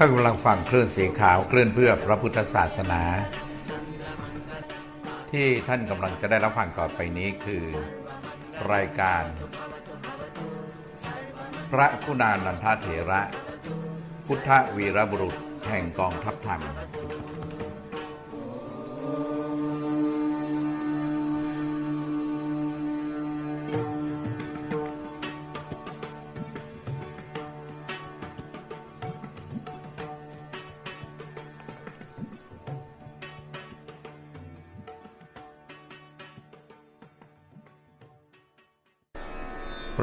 ท่านกำลังฟังคลื่นสีขาวคลื่นเพื่อพระพุทธศาสนา ที่ท่านกำลังจะได้รับฟังต่อไปนี้คือ รายการ พระคุณานันทเถระ พุทธวีรบุรุษแห่งกองทัพธรรม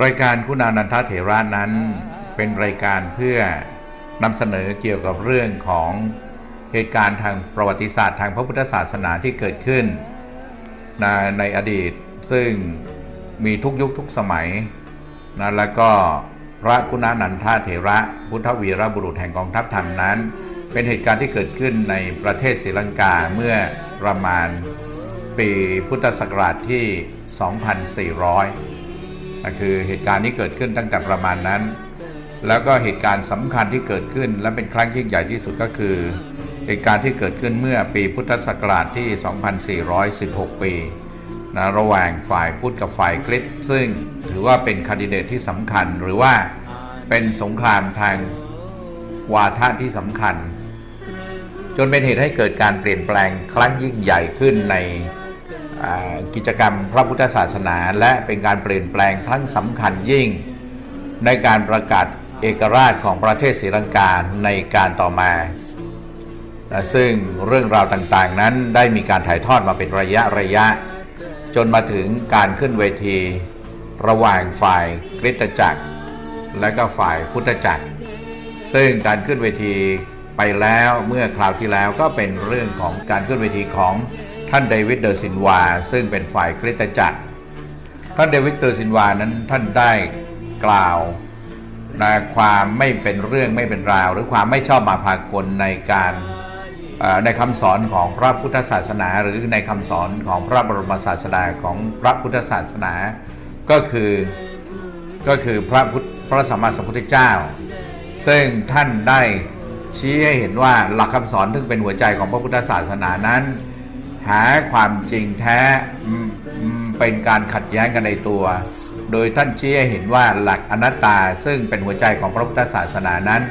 รายการคุณานันทเถระนั้น เป็นรายการเพื่อนำเสนอเกี่ยวกับเรื่องของเหตุการณ์ทางประวัติศาสตร์ทางพระพุทธศาสนาที่เกิดขึ้นนในอดีตซึ่งมีทุกยุคทุกสมัยนะแล้วก็พระคุณานันทเถระพุทธวีรบุรุษแห่งกองทัพธรรมนั้น เป็นเหตุการณ์ที่เกิดขึ้นในประเทศศรีลังกาเมื่อประมาณปีพุทธศักราชที่ 2400 คือเหตุการณ์นี้เกิดขึ้นตั้งแต่ประมาณนั้น แล้วก็เหตุการณ์สำคัญที่เกิดขึ้น และเป็นครั้งยิ่งใหญ่ที่สุดก็คือ เหตุการณ์ที่เกิดขึ้นเมื่อปีพุทธศักราชที่ 2416 ปีนะระหว่างฝ่ายพุทธกับฝ่ายคริสต์ซึ่งถือว่าเป็นคันดิเดตที่สำคัญหรือว่าเป็นสงครามทางวาทะที่สำคัญ จนเป็นเหตุให้เกิดการเปลี่ยนแปลงครั้งยิ่งใหญ่ขึ้นใน กิจกรรมพระพุทธศาสนา และเป็นการเปลี่ยนแปลงครั้งสำคัญยิ่ง ในการประกาศเอกราชของประเทศศรีลังกาในการต่อมา ซึ่งเรื่องราวต่างๆนั้นได้มีการถ่ายทอดมาเป็นระยะระยะ จนมาถึงการขึ้นเวที ระหว่างฝ่ายคริสตจักร และก็ฝ่ายพุทธจักร ซึ่งการขึ้นเวทีไปแล้วเมื่อคราวที่แล้วก็เป็นเรื่องของการขึ้นเวทีของ ท่านเดวิดเดอร์ซินวา ซึ่งเป็นฝ่ายคริสตจักร ท่านเดวิดเดอร์ซินวานั้นท่านได้กล่าวนะความไม่เป็นเรื่องไม่เป็นราว หรือความไม่ชอบมาพากลในการในคำสอนของพระพุทธศาสนา หรือในคำสอนของพระบรมศาสดาของพระพุทธศาสนา ก็คือก็คือพระพุทธพระสัมมาสัมพุทธเจ้า ซึ่งท่านได้ชี้ให้เห็นว่าหลักคำสอนที่เป็นหัวใจของพระพุทธศาสนานั้น หาความจริงแท้เป็นการขัดแย้งกันในตัว โดยท่านชี้ให้เห็นว่าหลักอนัตตาซึ่งเป็นหัวใจของพระพุทธศาสนานั้น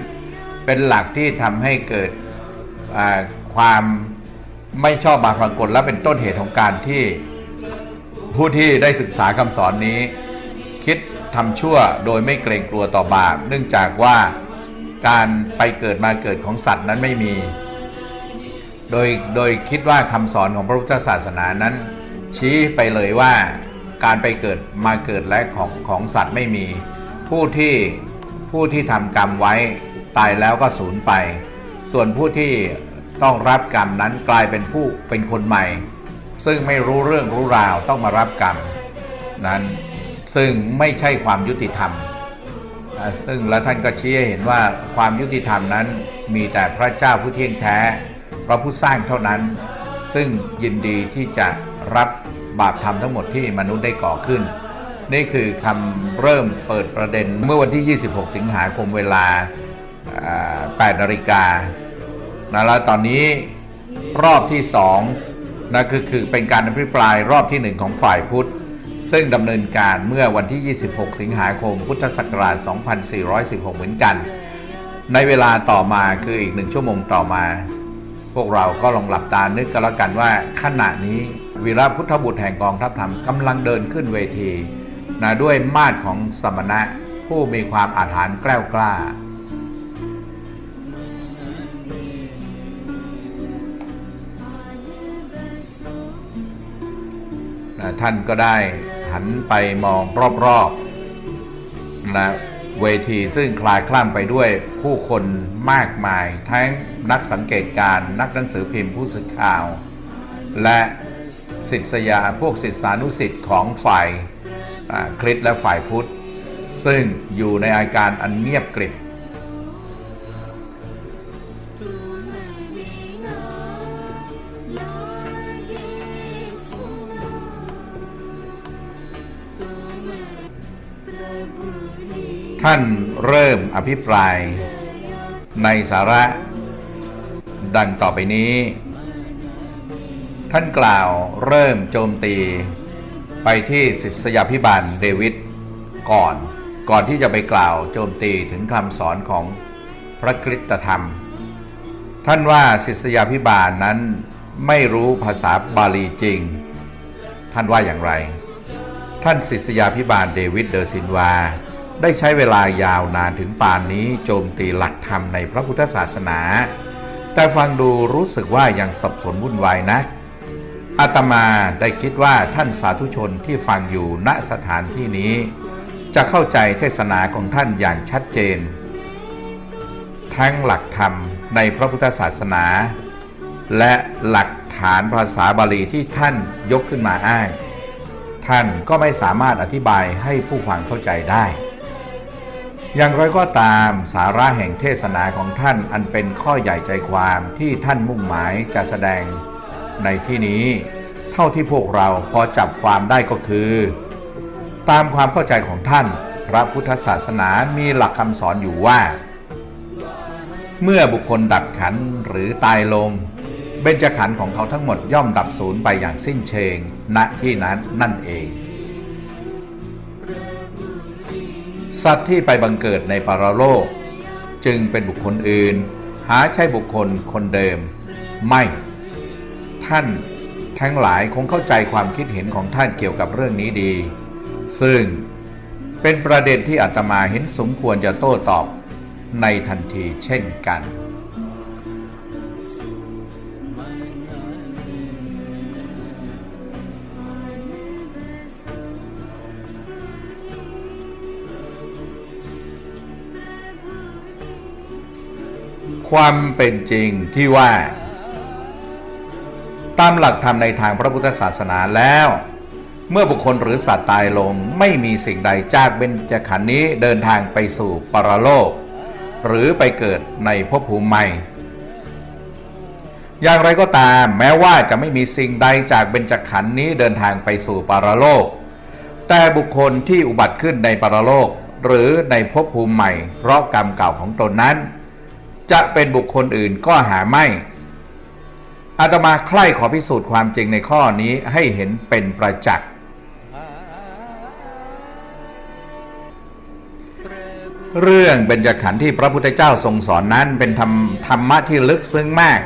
เป็นหลักที่ทำให้เกิดความไม่ชอบบาปรากฏและเป็นต้นเหตุของการที่ผู้ที่ได้ศึกษาคำสอนนี้ คิดทำชั่วโดยไม่เกรงกลัวต่อบาปเนื่องจากว่าการไปเกิดมาเกิดของสัตว์นั้นไม่มี โดยโดยคิดว่าคำสอนของพระพุทธศาสนานั้น ชี้ไปเลยว่าการไปเกิดมาเกิดและของของสัตว์ไม่มี ผู้ที่ผู้ที่ทำกรรมไว้ตายแล้วก็สูญไป ส่วนผู้ที่ต้องรับกรรมนั้นกลายเป็นผู้เป็นคนใหม่ ซึ่งไม่รู้เรื่องรู้ราวต้องมารับกรรมนั้นซึ่งไม่ใช่ความยุติธรรม ซึ่งและท่านก็ชี้ให้เห็นว่าความยุติธรรมนั้นมีแต่พระเจ้าผู้เที่ยงแท้ พระผู้สร้างเท่านั้น ซึ่งยินดีที่จะรับบาปธรรมทั้งหมดที่มนุษย์ได้ก่อขึ้น นี่คือคำเริ่มเปิดประเด็นเมื่อวันที่ 26 สิงหาคมเวลา8นาฬิกานะแล้วตอนนี้รอบที่2นะคือคือเป็นการอภิปรายรอบที่1ของฝ่ายพุทธ ซึ่งดำเนินการเมื่อวันที่ 26 สิงหาคม พุทธศักราช 2416 เหมือนกัน ในเวลาต่อมาคืออีกหนึ่งชั่วโมงต่อมา พวกเราก็ลองหลับตานึกกันแล้วกันว่าขณะนี้วีรพุทธบุตรแห่งกองทัพธรรมกำลังเดินขึ้นเวทีนะด้วยมาดของสมณะผู้มีความอาถรรพ์แกล้วกล้า ท่านก็ได้หันไปมองรอบๆนะ เวทีซึ่งคลายคล่ำไปด้วยผู้คนมากมาย ทั้งนักสังเกตการนักหนังสือพิมพ์ผู้สื่อข่าว และศิษยาพวกศิษยานุศิษย์ของฝ่ายคริสและฝ่ายพุทธ ซึ่งอยู่ในอาการอันเงียบกริบ ท่านเริ่มอภิปราย ในสาระดังต่อไปนี้ ท่านกล่าวเริ่มโจมตี ไปที่ศิษยาพิบาลเดวิดก่อนก่อนที่จะไปกล่าวโจมตีถึงคำสอนของพระคริสตธรรม ท่านว่าศิษยาพิบาลนั้นไม่รู้ภาษาบาลีจริง ท่านว่าอย่างไร ท่านศิษยาพิบาลเดวิดเดอซินวา ได้ใช้เวลายาวนานถึงป่านนี้โจมตีหลักธรรมในพระพุทธศาสนา แต่ฟังดูรู้สึกว่ายังสับสนวุ่นวายนักอาตมาได้คิดว่าท่านสาธุชนที่ฟังอยู่ณสถานที่นี้ จะเข้าใจเทศนาของท่านอย่างชัดเจน ทั้งหลักธรรมในพระพุทธศาสนา และหลักฐานภาษาบาลีที่ท่านยกขึ้นมาอ้าง ท่านก็ไม่สามารถอธิบายให้ผู้ฟังเข้าใจได้ อย่างไรก็ตามสาระแห่งเทศนาของท่านอันเป็นข้อใหญ่ใจความที่ท่านมุ่งหมายจะแสดงในที่นี้ เท่าที่พวกเราพอจับความได้ก็คือ ตามความเข้าใจของท่าน พระพุทธศาสนามีหลักคำสอนอยู่ว่า เมื่อบุคคลดับขันหรือตายลง เบญจขันธ์ของเขาทั้งหมดย่อมดับสูญไปอย่างสิ้นเชิงณที่นั้นนั่นเอง สัตว์ที่ไปบังเกิดในปารโลก จึงเป็นบุคคลอื่น หาใช่บุคคลคนเดิม ไม่ ท่านทั้งหลายคงเข้าใจความคิดเห็นของท่านเกี่ยวกับเรื่องนี้ดี ซึ่งเป็นประเด็นที่อาตมาเห็นสมควรจะโต้ตอบในทันทีเช่นกัน ความเป็นจริงที่ว่า ตามหลักธรรมในทางพระพุทธศาสนาแล้ว เมื่อบุคคลหรือสัตว์ตายลงไม่มีสิ่งใดจากเบญจขันธ์นี้เดินทางไปสู่ปรโลก หรือไปเกิดในภพภูมิใหม่ อย่างไรก็ตามแม้ว่าจะไม่มีสิ่งใดจากเบญจขันธ์นี้เดินทางไปสู่ปรโลก แต่บุคคลที่อุบัติขึ้นในปรโลก หรือในภพภูมิใหม่ เพราะกรรมเก่าของตนนั้น จะเป็นบุคคลอื่นก็หาไม่อาตมาใคร่ขอพิสูจน์ความจริงในข้อนี้ให้เห็นเป็นประจักษ์ เรื่องเบญจขันธ์ที่พระพุทธเจ้าทรงสอนนั้นเป็นธรรมธรรมะที่ลึกซึ้งมาก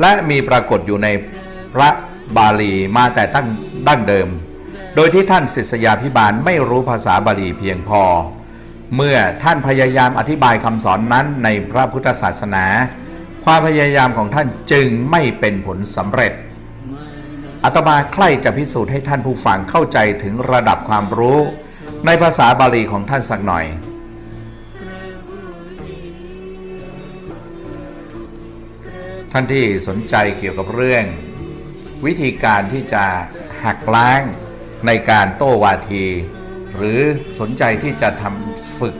และมีปรากฏอยู่ในพระบาลีมาแต่ตั้งดั้งเดิม โดยที่ท่านศิษยาพิบาลไม่รู้ภาษาบาลีเพียงพอ เมื่อท่านพยายามอธิบายคำสอนนั้นในพระพุทธศาสนา ความพยายามของท่านจึงไม่เป็นผลสำเร็จอาตมาใคร่จะพิสูจน์ให้ท่านผู้ฟังเข้าใจถึงระดับความรู้ ในภาษาบาลีของท่านสักหน่อย ท่านที่สนใจเกี่ยวกับเรื่อง วิธีการที่จะหักล้างในการโต้วาที หรือสนใจที่จะทำฝึก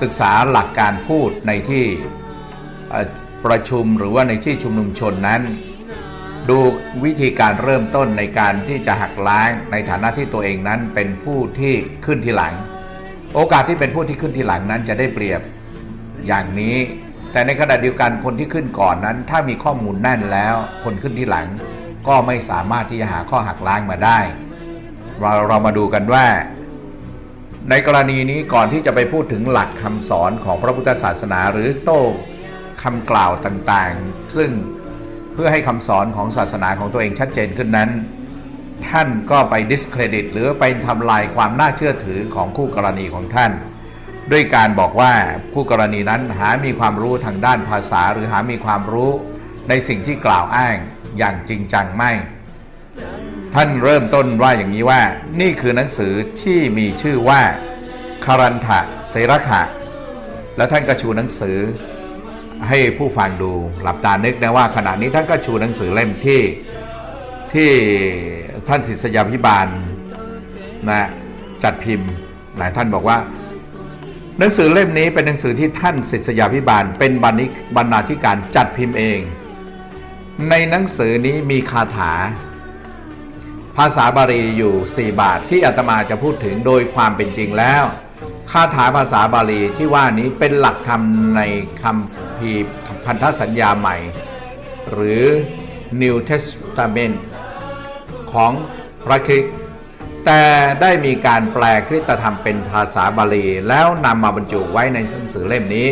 ศึกษาหลักการพูดในที่ประชุมหรือว่าในที่ชุมนุมชนนั้น ดูวิธีการเริ่มต้นในการที่จะหักล้างในฐานะที่ตัวเองนั้นเป็นผู้ที่ขึ้นทีหลัง โอกาสที่เป็นผู้ที่ขึ้นทีหลังนั้นจะได้เปรียบอย่างนี้ แต่ในขณะเดียวกันคนที่ขึ้นก่อนนั้น ถ้ามีข้อมูลแน่นแล้ว คนขึ้นที่หลังก็ไม่สามารถที่จะหาข้อหักล้างมาได้ เราเรามาดูกันว่า ในกรณีนี้ก่อนที่จะไปพูดถึงหลักคำสอนของพระพุทธศาสนาหรือโต้คำกล่าวต่างๆ ซึ่งเพื่อให้คำสอนของศาสนาของตัวเองชัดเจนขึ้นนั้น ท่านก็ไป discredit หรือไปทำลายความน่าเชื่อถือของคู่กรณีของท่าน ด้วยการบอกว่าคู่กรณีนั้นหามีความรู้ทางด้านภาษา หรือหามีความรู้ในสิ่งที่กล่าวอ้างอย่างจริงจังไม่ ท่านเริ่มต้นว่าอย่างนี้ว่า นี่คือหนังสือที่มีชื่อว่าคารันทะเสรขะแล้วท่านก็ชูหนังสือให้ผู้ฟังดูหลับตานึกนะว่า ขณะนี้ท่านก็ชูหนังสือเล่มที่ที่ท่านศิษยาพิบาลนะจัดพิมพ์หลายท่านบอกว่า หนังสือเล่มนี้เป็นหนังสือที่ท่านศิษยาพิบาล เป็นบรรณาธิการจัดพิมพ์เอง ในหนังสือนี้มีคาถา ภาษาบาลีอยู่ 4 บาทที่อาตมาจะพูดถึงโดยความเป็นจริงแล้วคาถาภาษาบาลีที่ว่านี้เป็นหลักธรรมในคำพีพันธสัญญาใหม่ หรือ New Testament ของพระคริสต์แต่ได้มีการแปลคริสตธรรมเป็นภาษาบาลีแล้วนำมาบรรจุไว้ในหนังสือเล่มนี้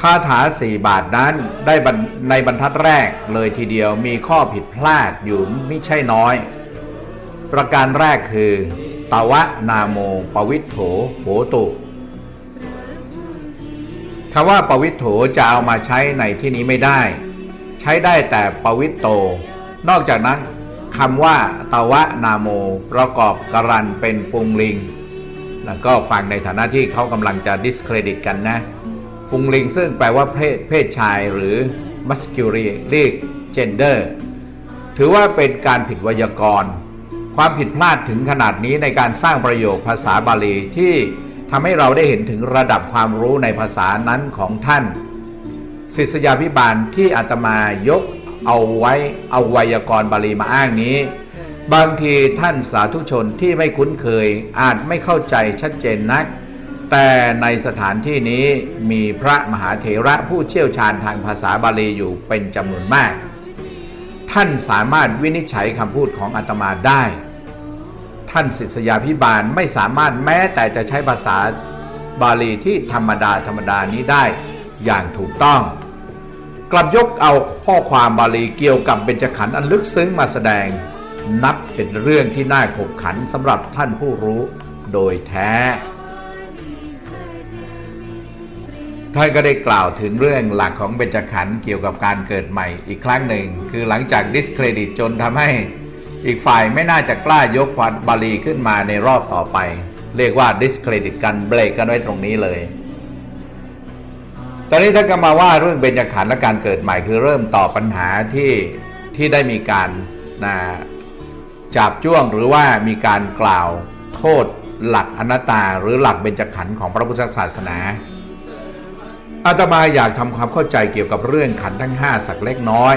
คาถาสี่บาทนั้นได้ในบรรทัดแรกเลยทีเดียวมีข้อผิดพลาดอยู่ไม่ใช่น้อย ประการแรกคือ ตวะนาโมปวิทโถโหตุคำว่าปวิทโถจะเอามาใช้ในที่นี้ไม่ได้ ใช้ได้แต่ปวิทโต นอกจากนั้นคำว่าตวะนาโมประกอบกรันเป็นปุงลิง แล้วก็ฟังในฐานะที่เขากำลังจะ discredit กันนะ ปุงลิงซึ่งแปลว่าเพศเพศชายหรือ masculine gender ถือว่าเป็นการผิดไวยากรณ์ ความผิดพลาดถึงขนาดนี้ในการสร้างประโยคภาษาบาลีที่ทำให้เราได้เห็นถึงระดับความรู้ในภาษานั้นของท่าน ศิษยาพิบาลที่อาตมายกเอาไว้เอาไวยากรณ์บาลีมาอ้างนี้ บางทีท่านสาธุชนที่ไม่คุ้นเคยอาจไม่เข้าใจชัดเจนนัก แต่ในสถานที่นี้มีพระมหาเถระผู้เชี่ยวชาญทางภาษาบาลีอยู่เป็นจำนวนมาก ท่านสามารถวินิจฉัยคำพูดของอาตมาได้ ท่านศิษยาพิบาลไม่สามารถแม้แต่จะใช้ภาษาบาลีที่ธรรมดาธรรมดานี้ได้อย่างถูกต้อง กลับยกเอาข้อความบาลีเกี่ยวกับเบญจขันธ์อันลึกซึ้งมาแสดง นับเป็นเรื่องที่น่าขบขันสำหรับท่านผู้รู้โดยแท้ ท่านก็ได้กล่าวถึงเรื่องหลักของเบญจขันธ์เกี่ยวกับการเกิดใหม่อีกครั้งหนึ่ง คือหลังจากดิสเครดิตจนทำให้ อีกฝ่ายไม่น่าจะกล้ายกความบาลีขึ้นมาในรอบต่อไป เรียกว่าดิสเครดิตกันเบรกกันไว้ตรงนี้เลย ตอนนี้ท่านก็มาว่าเรื่องเบญจขันธ์และการเกิดใหม่คือเริ่มตอบปัญหาที่ที่ได้มีการนะจับจ้วงหรือว่ามีการกล่าวโทษหลักอนัตตาหรือหลักเบญจขันธ์ของพระพุทธศาสนาอาตมาอยากทำความเข้าใจเกี่ยวกับเรื่องขันธ์ทั้ง 5 สักเล็กน้อย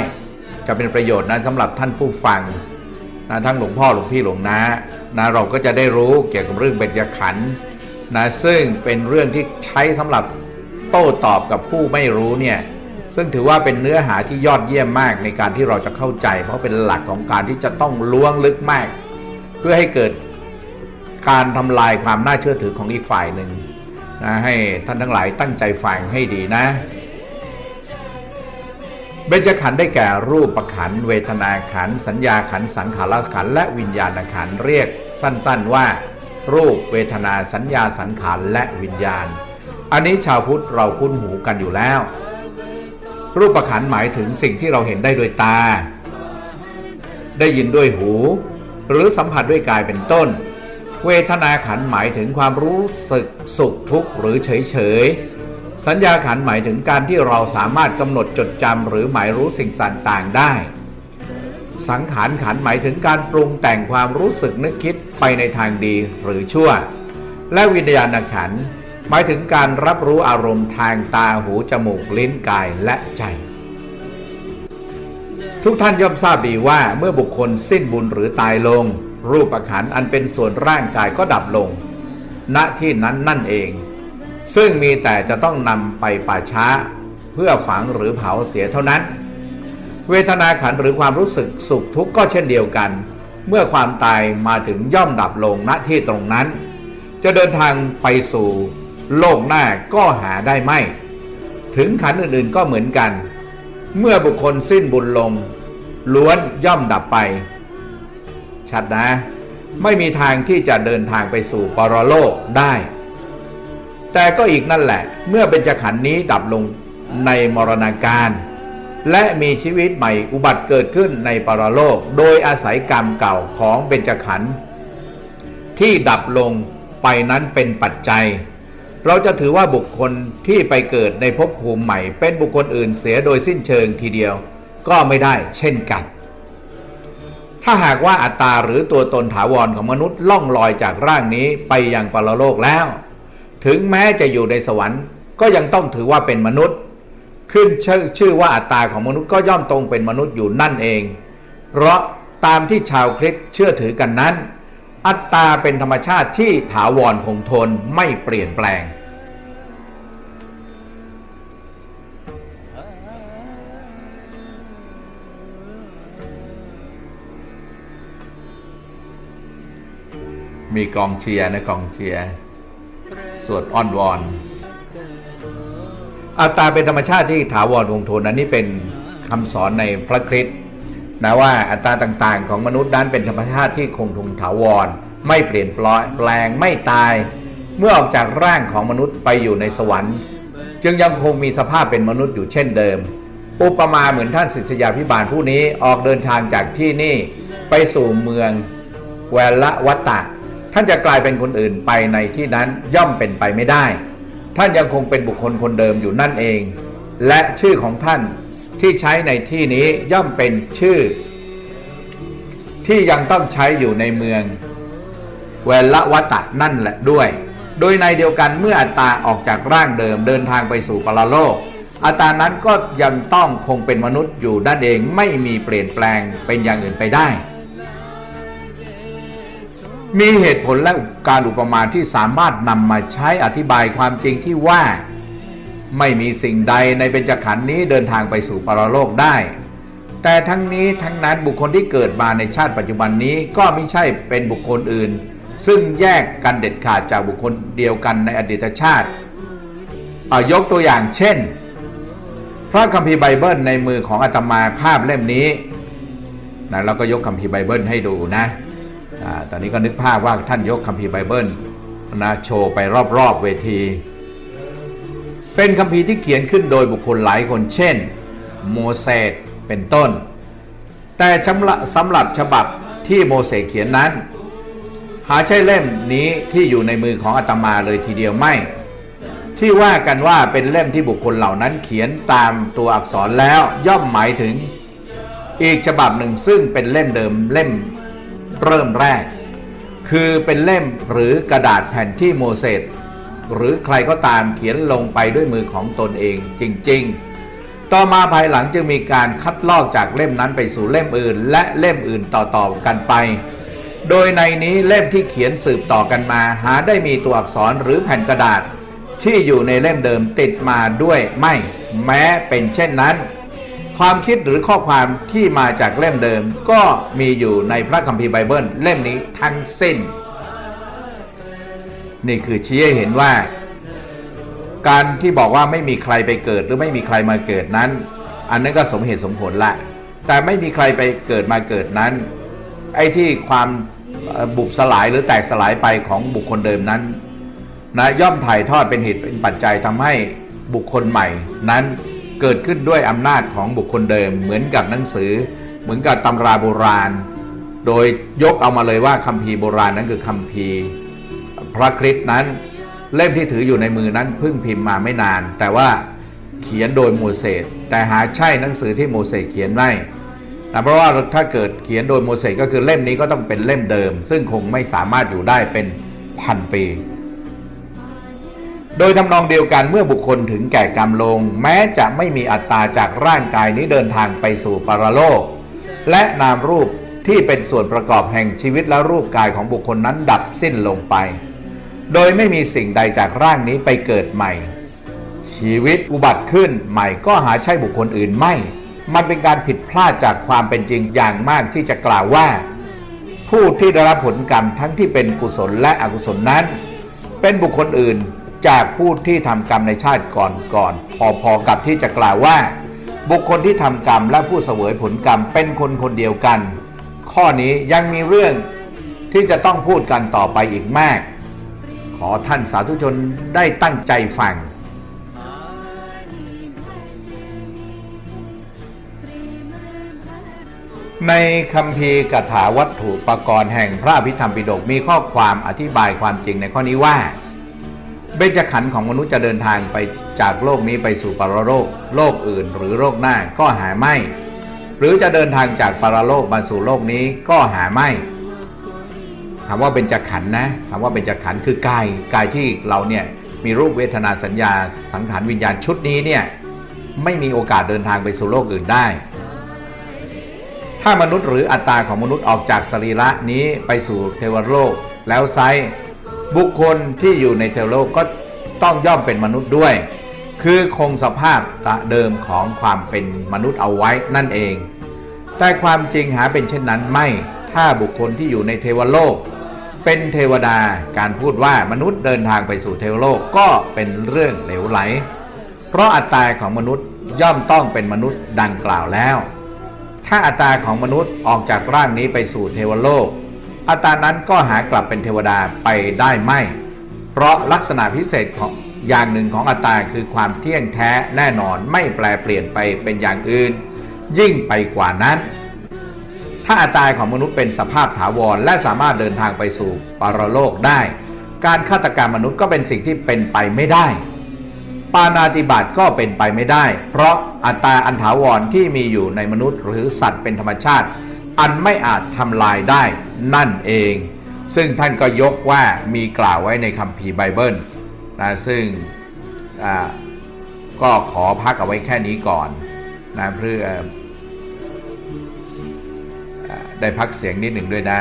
จะเป็นประโยชน์นั้นสำหรับท่านผู้ฟัง นะทั้งหลวงพ่อหลวงพี่หลวงนานะเราก็จะได้รู้เกี่ยวกับเรื่องเบญจขันธ์นะซึ่งเป็นเรื่องที่ใช้สำหรับโต้ตอบกับผู้ไม่รู้เนี่ยซึ่งถือว่าเป็นเนื้อหาที่ยอดเยี่ยมมากในการที่เราจะเข้าใจ เพราะเป็นหลักของการที่จะต้องล้วงลึกมาก เพื่อให้เกิดการทำลายความน่าเชื่อถือของอีกฝ่ายหนึ่งนะให้ท่านทั้งหลายตั้งใจฟังให้ดีนะ เบญจขันธ์ได้แก่รูปขันธ์เวทนาขันธ์สัญญาขันธ์สังขารขันธ์และวิญญาณขันธ์เรียกสั้นๆว่า รูปเวทนาสัญญาสังขารและวิญญาณ อันนี้ชาวพุทธเราคุ้นหูกันอยู่แล้ว รูปขันธ์หมายถึงสิ่งที่เราเห็นได้ด้วยตา ได้ยินด้วยหู หรือสัมผัสด้วยกายเป็นต้น เวทนาขันธ์หมายถึงความรู้สึกสุขทุกข์หรือเฉยเฉย สัญญาขันหมายถึงการที่เราสามารถกำหนดจดจำหรือหมายรู้สิ่งต่างๆได้ สังขารขันหมายถึงการปรุงแต่งความรู้สึกนึกคิดไปในทางดีหรือชั่ว และวิญญาณขันหมายถึงการรับรู้อารมณ์ทางตาหูจมูกลิ้นกายและใจ ทุกท่านย่อมทราบดีว่าเมื่อบุคคลสิ้นบุญหรือตายลง รูปขันอันเป็นส่วนร่างกายก็ดับลง ณที่นั้นนั่นเอง ซึ่งมีแต่จะต้องนำไปป่าช้าเพื่อฝังหรือเผาเสียเท่านั้น เวทนาขันหรือความรู้สึกสุขทุกข์ก็เช่นเดียวกัน เมื่อความตายมาถึงย่อมดับลงณที่ตรงนั้น จะเดินทางไปสู่โลกหน้าก็หาได้ไม่ ถึงขันอื่นๆก็เหมือนกัน เมื่อบุคคลสิ้นบุญลง ล้วนย่อมดับไป ชัดนะ ไม่มีทางที่จะเดินทางไปสู่ปรโลกได้ แต่ก็อีกนั่นแหละ เมื่อเบญจขันธ์นี้ดับลงในมรณาการ และมีชีวิตใหม่อุบัติเกิดขึ้นในปรโลก โดยอาศัยกรรมเก่าของเบญจขันธ์ที่ดับลงไปนั้นเป็นปัจจัย เราจะถือว่าบุคคลที่ไปเกิดในภพภูมิใหม่ เป็นบุคคลอื่นเสียโดยสิ้นเชิงทีเดียว ก็ไม่ได้เช่นกัน ถ้าหากว่าอัตตาหรือตัวตนถาวรของมนุษย์ล่องลอยจากร่างนี้ไปยังปรโลกแล้ว ถึงแม้จะอยู่ในสวรรค์ก็ยังต้องถือว่าเป็นมนุษย์ ขึ้นชื่อชื่อว่าอัตตาของมนุษย์ก็ย่อมตรงเป็นมนุษย์อยู่นั่นเอง เพราะตามที่ชาวคริสต์เชื่อถือกันนั้น อัตตาเป็นธรรมชาติที่ถาวรคงทนไม่เปลี่ยนแปลง มีกองเชียร์นะกองเชียร์ สวดอ้อนวอน อัตตาเป็นธรรมชาติที่ถาวรคงทนอันนี้เป็นคำสอนในพระคริสต์นะว่าอัตตาต่างๆ ของมนุษย์นั้นเป็นธรรมชาติที่คงทนถาวร ไม่เปลี่ยนปลอยแปลงไม่ตาย เมื่อออกจากร่างของมนุษย์ไปอยู่ในสวรรค์ จึงยังคงมีสภาพเป็นมนุษย์อยู่เช่นเดิม อุปมาเหมือนท่านศิษยาพิบาลผู้นี้ออกเดินทางจากที่นี่ไปสู่เมืองแวลวัตตะานจะกลายเป็นคนอื่นไปในที่นั้นย่อมเป็นไปไม่ได้ ท่านยังคงเป็นบุคคลคนเดิมอยู่นั่นเอง และชื่อของท่านที่ใช้ในที่นี้ย่อมเป็นชื่อ ที่ยังต้องใช้อยู่ในเมืองเวลวัตะนั่นแหละด้วย โดยในเดียวกันเมื่ออัตตาออกจากร่างเดิมเดินทางไปสู่ปรโลก อัตตานั้นก็ยังต้องคงเป็นมนุษย์อยู่นั่นเองไม่มีเปลี่ยนแปลงเป็นอย่างอื่นไปได้ มีเหตุผลและการอุปมาที่สามารถนำมาใช้อธิบายความจริงที่ว่า ไม่มีสิ่งใดในเบญจขันธ์นี้เดินทางไปสู่ปรโลกได้ แต่ทั้งนี้ทั้งนั้นบุคคลที่เกิดมาในชาติปัจจุบันนี้ก็ไม่ใช่เป็นบุคคลอื่น ซึ่งแยกกันเด็ดขาดจากบุคคลเดียวกันในอดีตชาติอายกตัวอย่างเช่น พระคัมภีร์ไบเบิลในมือของอาตมาภาพเล่มนี้นะเราก็ยกคัมภีร์ไบเบิลให้ดูนะ ตอนนี้ก็นึกภาพว่าท่านยกคัมภีร์ไบเบิลนะโชว์ไปรอบๆเวที เป็นคัมภีร์ที่เขียนขึ้นโดยบุคคลหลายคนเช่น โมเสสเป็นต้น แต่สำหรับฉบับที่โมเสสเขียนนั้น หาใช่เล่มนี้ที่อยู่ในมือของอาตมาเลยทีเดียวไม่ ที่ว่ากันว่าเป็นเล่มที่บุคคลเหล่านั้นเขียนตามตัวอักษรแล้วย่อมหมายถึง อีกฉบับหนึ่งซึ่งเป็นเล่มเดิมเล่ม เริ่มแรก คือเป็นเล่มหรือกระดาษแผ่นที่โมเสสหรือใครก็ตามเขียนลงไปด้วยมือของตนเองจริง ๆ ต่อมาภายหลังจึงมีการคัดลอกจากเล่มนั้นไปสู่เล่มอื่น และเล่มอื่นต่อๆกันไป โดยในนี้เล่มที่เขียนสืบต่อกันมา หาได้มีตัวอักษรหรือแผ่นกระดาษ ที่อยู่ในเล่มเดิมติดมาด้วยไม่ แม้เป็นเช่นนั้น ความคิดหรือข้อความที่มาจากเล่มเดิม ก็มีอยู่ในพระคัมภีร์ไบเบิลเล่มนี้ทั้งสิ้น นี่คือชี้ให้เห็นว่า การที่บอกว่าไม่มีใครไปเกิดหรือไม่มีใครมาเกิดนั้น อันนั้นก็สมเหตุสมผลละ แต่ไม่มีใครไปเกิดมาเกิดนั้น ไอ้ที่ความบุบสลายหรือแตกสลายไปของบุคคลเดิมนั้นนะย่อมถ่ายทอดเป็นเหตุเป็นปัจจัยทำให้บุคคลใหม่นั้น เกิดขึ้นด้วยอำนาจของบุคคลเดิม เหมือนกับหนังสือ เหมือนกับตำราโบราณ โดยยกเอามาเลยว่าคัมภีร์โบราณนั้นคือคัมภีร์พระคริสต์นั้น เล่มที่ถืออยู่ในมือนั้นเพิ่งพิมพ์มาไม่นาน แต่ว่าเขียนโดยโมเสสแต่หาใช่หนังสือที่โมเสสเขียนไม่นะเพราะว่าถ้าเกิดเขียนโดยโมเสสก็คือเล่มนี้ก็ต้องเป็นเล่มเดิม ซึ่งคงไม่สามารถอยู่ได้เป็นพันปี โดยทำนองเดียวกันเมื่อบุคคลถึงแก่กรรมลง แม้จะไม่มีอัตตาจากร่างกายนี้เดินทางไปสู่ปรโลก และนามรูปที่เป็นส่วนประกอบแห่งชีวิตและรูปกายของบุคคลนั้นดับสิ้นลงไป โดยไม่มีสิ่งใดจากร่างนี้ไปเกิดใหม่ ชีวิตอุบัติขึ้นใหม่ก็หาใช่บุคคลอื่นไม่ มันเป็นการผิดพลาดจากความเป็นจริงอย่างมากที่จะกล่าวว่า ผู้ที่ได้รับผลกรรมทั้งที่เป็นกุศลและอกุศลนั้น เป็นบุคคลอื่น จากผู้ที่ทำกรรมในชาติก่อนก่อนพอๆกับที่จะกล่าวว่า บุคคลที่ทำกรรมและผู้เสวยผลกรรมเป็นคนคนเดียวกัน ข้อนี้ยังมีเรื่องที่จะต้องพูดกันต่อไปอีกมาก ขอท่านสาธุชนได้ตั้งใจฟังในคำพีกถาวัตถุปรกรณ์แห่งพระอภิธรรมปิฎกมีข้อความอธิบายความจริงในข้อนี้ว่า เบญจขันธ์ของมนุษย์จะเดินทางไปจากโลกนี้ไปสู่ปรโลกโลกอื่น หรือโลกหน้าก็หาไม่ หรือจะเดินทางจากปรโลกมาสู่โลกนี้ก็หาไม่คำว่าเบญจขันธ์นะคำว่าเบญจขันธ์คือกายกายที่เราเนี่ยมีรูปเวทนาสัญญาสังขารวิญญาณชุดนี้เนี่ยไม่มีโอกาสเดินทางไปสู่โลกอื่นได้ ถ้ามนุษย์หรืออัตตาของมนุษย์ออกจากสรีระนี้ไปสู่เทวโลกแล้วไซ บุคคลที่อยู่ในเทวโลกก็ต้องย่อมเป็นมนุษย์ด้วย คือคงสภาพเดิมของความเป็นมนุษย์เอาไว้นั่นเอง แต่ความจริงหาเป็นเช่นนั้นไม่ ถ้าบุคคลที่อยู่ในเทวโลก เป็นเทวดาการพูดว่ามนุษย์เดินทางไปสู่เทวโลกก็เป็นเรื่องเหลวไหล เพราะอัตตาของมนุษย์ย่อมต้องเป็นมนุษย์ดังกล่าวแล้ว ถ้าอัตตาของมนุษย์ออกจากร่างนี้ไปสู่เทวโลก อัตานั้นก็หากลับเป็นเทวดาไปได้ไม่ เพราะลักษณะพิเศษของอย่างหนึ่งของอัตตาคือความเที่ยงแท้แน่นอนไม่แปลเปลี่ยนไปเป็นอย่างอื่น ยิ่งไปกว่านั้น ถ้าอัตตาของมนุษย์เป็นสภาพถาวรและสามารถเดินทางไปสู่ปรโลกได้ การฆาตกรรมมนุษย์ก็เป็นสิ่งที่เป็นไปไม่ได้ ปานาติบาตก็เป็นไปไม่ได้ เพราะอัตตาอันถาวรที่มีอยู่ในมนุษย์หรือสัตว์เป็นธรรมชาติ อันไม่อาจทำลายได้นั่นเอง ซึ่งท่านก็ยกว่ามีกล่าวไว้ในคัมภีร์ไบเบิลนะซึ่งก็ขอพักเอาไว้แค่นี้ก่อนนะเพื่ออได้พักเสียงนิดหนึ่งด้วยนะ